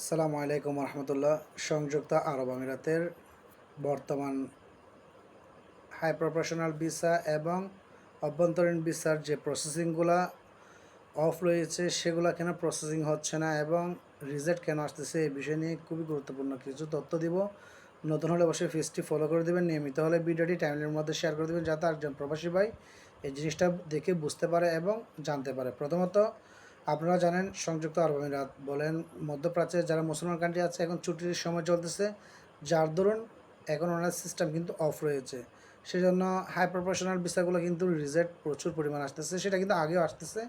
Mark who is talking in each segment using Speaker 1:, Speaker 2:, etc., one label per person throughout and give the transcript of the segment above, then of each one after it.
Speaker 1: আসসালামু আলাইকুম রহমতুল্লাহ। সংযুক্ত আরব আমিরাতের বর্তমান হাই প্রফেশনাল ভিসা এবং অভ্যন্তরীণ ভিসার যে প্রসেসিংগুলা অফ রয়েছে, সেগুলো কেন প্রসেসিং হচ্ছে না এবং রিজেক্ট কেন আসতেছে, এই বিষয় নিয়ে খুবই গুরুত্বপূর্ণ কিছু তথ্য দিব। নতুন হলে অবশ্যই ফেসটি ফলো করে দেবেন। নিয়মিত হলে ভিডিওটি টাইমলির মধ্যে শেয়ার করে দেবেন, যাতে একজন প্রবাসী ভাই এই জিনিসটা দেখে বুঝতে পারে এবং জানতে পারে। প্রথমত আপনারা জানেন, সংযুক্ত আরব আমিরাত বলেন মধ্যপ্রাচ্যে যারা মুসলমান কান্ট্রি আছে, এখন ছুটির সময় চলতেছে, যার দরুন এখন ওনার সিস্টেম কিন্তু অফ রয়েছে। সেজন্য হাই প্রফেশনাল ভিসাগুলো কিন্তু রিজেক্ট প্রচুর পরিমাণ আসতেছে, সেটা কিন্তু আগেও আসতেছে,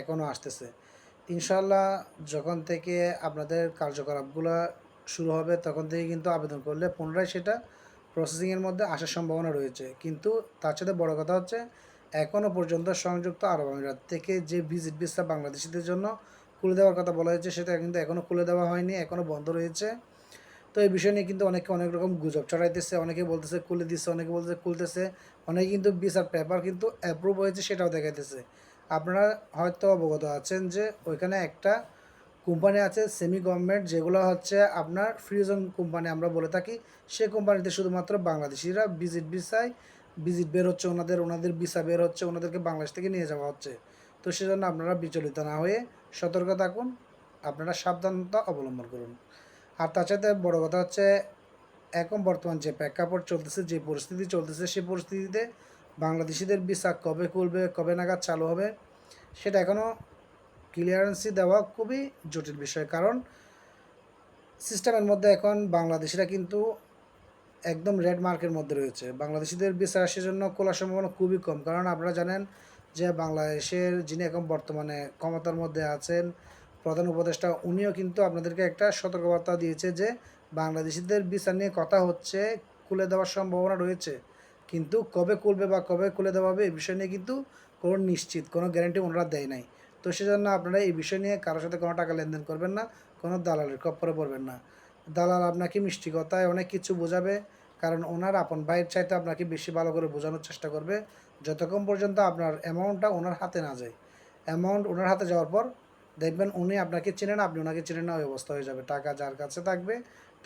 Speaker 1: এখনও আসতেছে। ইনশাল্লাহ যখন থেকে আপনাদের কার্যকলাপগুলো শুরু হবে, তখন থেকে কিন্তু আবেদন করলে পুনরায় সেটা প্রসেসিংয়ের মধ্যে আসার সম্ভাবনা রয়েছে। কিন্তু তার সাথে বড় কথা হচ্ছে এখনও পর্যন্ত সংযুক্ত আরব আমিরাত থেকে যে ভিজিট ভিসা বাংলাদেশিদের জন্য খুলে দেওয়ার কথা বলা হয়েছে, সেটা কিন্তু এখনও খুলে দেওয়া হয়নি এখনও বন্ধ রয়েছে। তো এই বিষয় নিয়ে কিন্তু অনেকে অনেক রকম গুজব চড়াইতেছে অনেকে বলতেছে খুলে দিচ্ছে অনেকে বলতেছে খুলতেছে, অনেকে কিন্তু ভিসার পেপার কিন্তু অ্যাপ্রুভ হয়েছে, সেটাও দেখাইতেছে। আপনারা হয়তো অবগত আছেন যে ওইখানে একটা কোম্পানি আছে সেমি গভর্নমেন্ট যেগুলো হচ্ছে আপনার ফ্রিজন কোম্পানি আমরা বলে থাকি, সে কোম্পানিতে শুধুমাত্র বাংলাদেশিরা ভিজিট ভিসায় ভিজিট বের হচ্ছে, ওনাদের ওনাদের ভিসা বের হচ্ছে, ওনাদেরকে বাংলাদেশ থেকে নিয়ে যাওয়া হচ্ছে। তো সেজন্য আপনারা বিচলিত না হয়ে সতর্ক থাকুন, আপনারা সাবধানতা অবলম্বন করুন। আর সাথে বড় কথা হচ্ছে, এখন বর্তমান যে প্রেক্ষাপট চলতেছে, যে পরিস্থিতি চলতেছে সেই পরিস্থিতিতে বাংলাদেশিদের ভিসা কবে খুলবে, কবে নাগাদ চালু হবে, সেটা এখনও ক্লিয়ারেন্সি দেওয়া খুবই জটিল বিষয়। কারণ, সিস্টেমের মধ্যে এখন বাংলাদেশিরা কিন্তু একদম রেড মার্কের মধ্যে রয়েছে। বাংলাদেশিদের ভিসা সেজন্য খোলার সম্ভাবনা খুবই কম। কারণ আপনারা জানেন যে বাংলাদেশের যিনি এখন বর্তমানে ক্ষমতার মধ্যে আছেন, প্রধান উপদেষ্টা, উনিও কিন্তু আপনাদেরকে একটা সতর্কবার্তা দিয়েছে যে বাংলাদেশিদের বিচার নিয়ে কথা হচ্ছে, খুলে দেওয়ার সম্ভাবনা রয়েছে। কিন্তু কবে খুলবে বা কবে খুলে দেওয়া হবে এই বিষয় নিয়ে কিন্তু কোনো নিশ্চিত, কোনো গ্যারান্টি ওনারা দেয় নাই। তো সেজন্য আপনারা এই বিষয় নিয়ে কারোর সাথে কোনো টাকা লেনদেন করবেন না, কোনো দালালের কপ্পরে পড়বেন না। দালাল আপনাকে মিষ্টি কথায় অনেক কিছু বোঝাবে, কারণ ওনার আপন ভাইয়ের চাইতে আপনাকে বেশি ভালো করে বোঝানোর চেষ্টা করবে। যতক্ষণ পর্যন্ত আপনার অ্যামাউন্টটা ওনার হাতে না যায়। অ্যামাউন্ট ওনার হাতে যাওয়ার পর দেখবেন উনি আপনাকে চেনেন আপনি ওনাকে চেনেন না ওই অবস্থা হয়ে যাবে। টাকা যার কাছে থাকবে,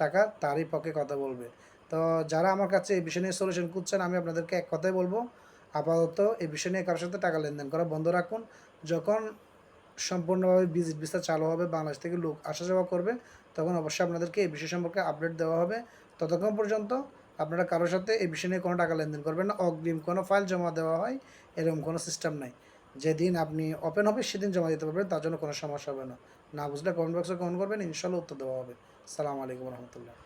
Speaker 1: টাকা তারই পক্ষে কথা বলবে। তো যারা আমার কাছে এই বিষয় নিয়ে সলিউশন খুঁজছেন, আমি আপনাদেরকে এক কথাই বলব, আপাতত এই বিষয় নিয়ে কারোর সাথে টাকা লেনদেন করা বন্ধ রাখুন। যখন সম্পূর্ণভাবে ভিজিট ভিসা চালু হবে, বাংলাদেশ থেকে লোক আসা যাওয়া করবে, তখন অবশ্যই আপনাদেরকে এই বিষয় সম্পর্কে আপডেট দেওয়া হবে। ততক্ষণ পর্যন্ত আপনারা কারোর সাথে এই বিষয় নিয়ে কোনো টাকা লেনদেন করবেন না, অগ্রিম কোনো ফাইল জমা দেওয়া হয়, এরকম কোনো সিস্টেম নাই। যেদিন আপনি ওপেন হবে, সেদিন জমা দিতে পারবেন, তার জন্য কোনো সমস্যা হবে না। না বুঝলে কমেন্ট বক্সে কমেন্ট করবেন ইনশাল্লাহ উত্তর দেওয়া হবে। সালামু আলাইকুম রহমতুল্লাহ।